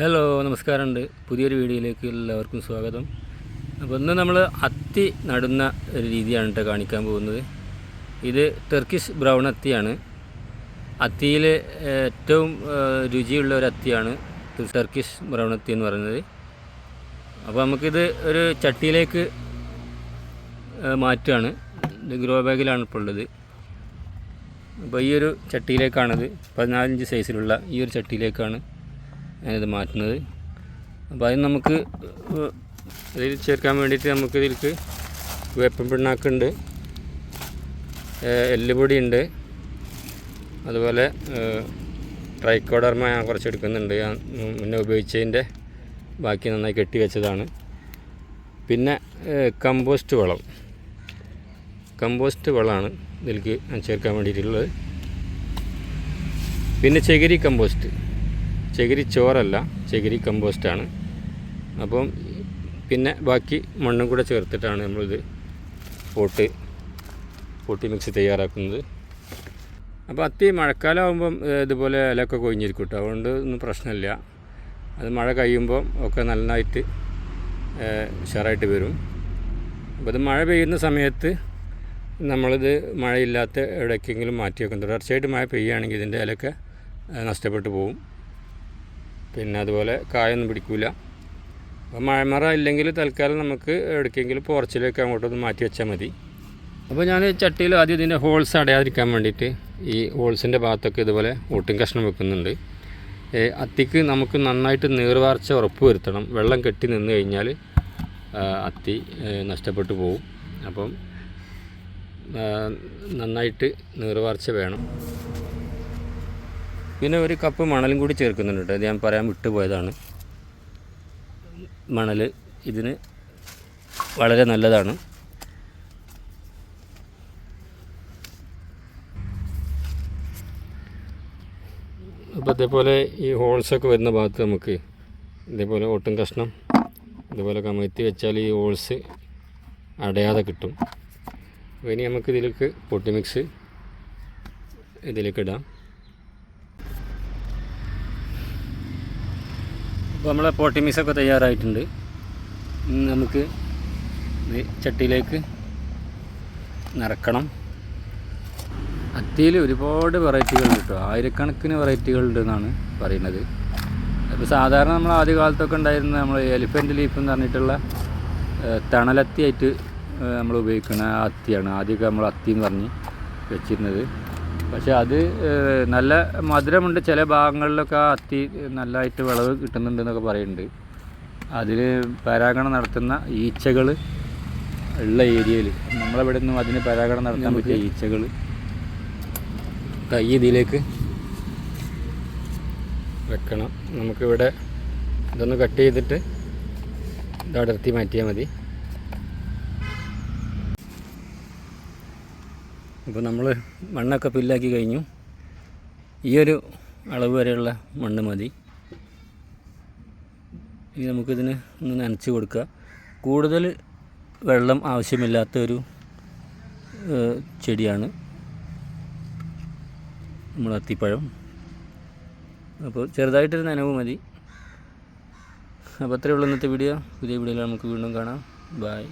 Hello നമസ്കാരമുണ്ട്. പുതിയൊരു വീഡിയോയിലേക്ക് എല്ലാവർക്കും സ്വാഗതം. അപ്പോൾ ഇന്ന് നമ്മൾ അത്തി നടുന്ന ഒരു രീതിയാണ് കേട്ടോ കാണിക്കാൻ പോകുന്നത്. ഇത് ടെർക്കിഷ് ബ്രൗൺ അത്തിയാണ്. അത്തിയിൽ ഏറ്റവും രുചിയുള്ള ഒരു അത്തിയാണ് ടെർക്കിഷ് ബ്രൗൺ അത്തി എന്ന് പറയുന്നത്. അപ്പോൾ നമുക്കിത് ഒരു ചട്ടിയിലേക്ക് മാറ്റുകയാണ്. ഇത് ഗ്രോ ബാഗിലാണ് ഇപ്പോൾ ഉള്ളത്. അപ്പോൾ ഈ ഒരു ചട്ടിയിലേക്കാണത്. പതിനാലഞ്ച് സൈസിലുള്ള ഈ ഒരു ചട്ടിയിലേക്കാണ് ഞാനിത് മാറ്റുന്നത്. അപ്പോൾ അതിന് നമുക്ക് ഇതിൽ ചേർക്കാൻ വേണ്ടിയിട്ട് നമുക്ക് ഇതിൽക്ക് വേപ്പൻ പിണ്ണാക്കുണ്ട് എല്ലുപൊടിയുണ്ട് അതുപോലെ ട്രൈക്കോഡർമ ഞാൻ കുറച്ച് എടുക്കുന്നുണ്ട്. ഞാൻ മുന്നേ ഉപയോഗിച്ചതിന്റെ ബാക്കി നന്നായി കെട്ടി വെച്ചതാണ്. പിന്നെ കമ്പോസ്റ്റ് വളം. കമ്പോസ്റ്റ് വളമാണ് ഇതിലേക്ക് ചേർക്കാൻ വേണ്ടിയിട്ടുള്ളത്. പിന്നെ ചകിരി കമ്പോസ്റ്റ്. ചകിരി ചോറല്ല ചകിരി കമ്പോസ്റ്റാണ്. അപ്പം പിന്നെ ബാക്കി മണ്ണും കൂടെ ചേർത്തിട്ടാണ് നമ്മളിത് പോട്ട് പോട്ടി മിക്സ് തയ്യാറാക്കുന്നത്. അപ്പോൾ അത്തി മഴക്കാലം ആകുമ്പം ഇതുപോലെ ഇലയൊക്കെ കൊഴിഞ്ഞിരിക്കും കേട്ടോ അതുകൊണ്ട് ഒന്നും പ്രശ്നമില്ല. അത് മഴ കഴിയുമ്പോൾ ഒക്കെ നന്നായിട്ട് ഉഷാറായിട്ട് വരും. അപ്പോൾ ഇത് മഴ പെയ്യുന്ന സമയത്ത് നമ്മളിത് മഴയില്ലാത്ത എവിടേക്കെങ്കിലും മാറ്റി വെക്കും തുടർച്ചയായിട്ട് മഴ പെയ്യുകയാണെങ്കിൽ ഇതിന്റെ ഇലയൊക്കെ നഷ്ടപ്പെട്ടു പോകും. പിന്നെ അതുപോലെ കായൊന്നും പിടിക്കില്ല അപ്പോൾ മഴമറ ഇല്ലെങ്കിൽ തൽക്കാലം നമുക്ക് എവിടേക്കെങ്കിലും പോർച്ചിലേക്ക് അങ്ങോട്ടൊന്ന് മാറ്റി വെച്ചാൽ മതി. അപ്പോൾ ഞാൻ ചട്ടിയിൽ ആദ്യം ഇതിന്റെ ഹോൾസ് അടയാതിരിക്കാൻ വേണ്ടിയിട്ട് ഈ ഹോൾസിന്റെ ഭാഗത്തൊക്കെ ഇതുപോലെ ഒട്ടും കഷ്ണം വെക്കുന്നുണ്ട്. അത്തിക്ക് നമുക്ക് നന്നായിട്ട് നീർവാർച്ച ഉറപ്പ് വരുത്തണം. വെള്ളം കെട്ടി നിന്ന് കഴിഞ്ഞാൽ അത്തി നഷ്ടപ്പെട്ടു പോകും അപ്പം നന്നായിട്ട് നീർവാർച്ച വേണം. പിന്നെ ഒരു കപ്പ് മണലും കൂടി ചേർക്കുന്നുണ്ട് കേട്ടോ. ഞാൻ പറയാൻ വിട്ടുപോയതാണ്. മണൽ ഇതിന് വളരെ നല്ലതാണ്. അപ്പോൾ ഇതേപോലെ ഈ ഹോൾസൊക്കെ വരുന്ന ഭാഗത്ത് നമുക്ക് ഇതേപോലെ ഒട്ടും കഷ്ണം ഇതുപോലെ കമഴ്ത്തി വെച്ചാൽ ഈ ഹോൾസ് അടയാതെ കിട്ടും. അപ്പോൾ ഇനി നമുക്ക് ഇതിലേക്ക് പൊട്ടി മിക്സ് ഇതിലേക്ക് ഇടാം. അപ്പോൾ നമ്മളെ പോട്ടി മീസൊക്കെ തയ്യാറായിട്ടുണ്ട് നമുക്ക് ചട്ടിയിലേക്ക് നിറക്കണം. അത്തിയിൽ ഒരുപാട് വെറൈറ്റികൾ കിട്ടും. ആയിരക്കണക്കിന് വെറൈറ്റികൾ ഉണ്ടെന്നാണ് പറയുന്നത്. അപ്പോൾ സാധാരണ നമ്മൾ ആദ്യ കാലത്തൊക്കെ ഉണ്ടായിരുന്ന നമ്മൾ എലിഫന്റ് ലീഫ് എന്ന് പറഞ്ഞിട്ടുള്ള തണലത്തിയായിട്ട് നമ്മൾ ഉപയോഗിക്കുന്ന അത്തിയാണ്. ആദ്യമൊക്കെ നമ്മൾ അത്തി എന്ന് പറഞ്ഞ് വെച്ചിരുന്നത്. പക്ഷേ അത് നല്ല മധുരമുണ്ട്. ചില ഭാഗങ്ങളിലൊക്കെ ആ അത്തി നല്ലതായിട്ട് വിളവ് കിട്ടുന്നുണ്ട് എന്നൊക്കെ പറയുന്നുണ്ട്. അതിൽ പരാഗണം നടത്തുന്ന ഈച്ചകൾ ഉള്ള ഏരിയയിൽ നമ്മളിവിടെ നിന്നും അതിന് പരാഗണം നടത്താൻ പറ്റിയ ഈച്ചകൾ കൈ ഇതിലേക്ക് വെക്കണം. നമുക്കിവിടെ ഇതൊന്ന് കട്ട് ചെയ്തിട്ട് ഇത് അടർത്തി മാറ്റിയാൽ മതി. അപ്പോൾ നമ്മൾ മണ്ണൊക്കെ പില്ലാക്കി കഴിഞ്ഞു. ഈ ഒരു അളവ് വരെയുള്ള മണ്ണ് മതി. ഇനി നമുക്കിതിന് ഒന്ന് നനച്ച് കൊടുക്കുക. കൂടുതൽ വെള്ളം ആവശ്യമില്ലാത്ത ഒരു ചെടിയാണ് നമ്മൾ അത്തിപ്പഴം. അപ്പോൾ ചെറുതായിട്ടൊരു നനവ് മതി. അപ്പോൾ അത്രയേ ഉള്ളൂ ഇന്നത്തെ വീഡിയോ. പുതിയ വീഡിയോയിൽ നമുക്ക് വീണ്ടും കാണാം. ബായ്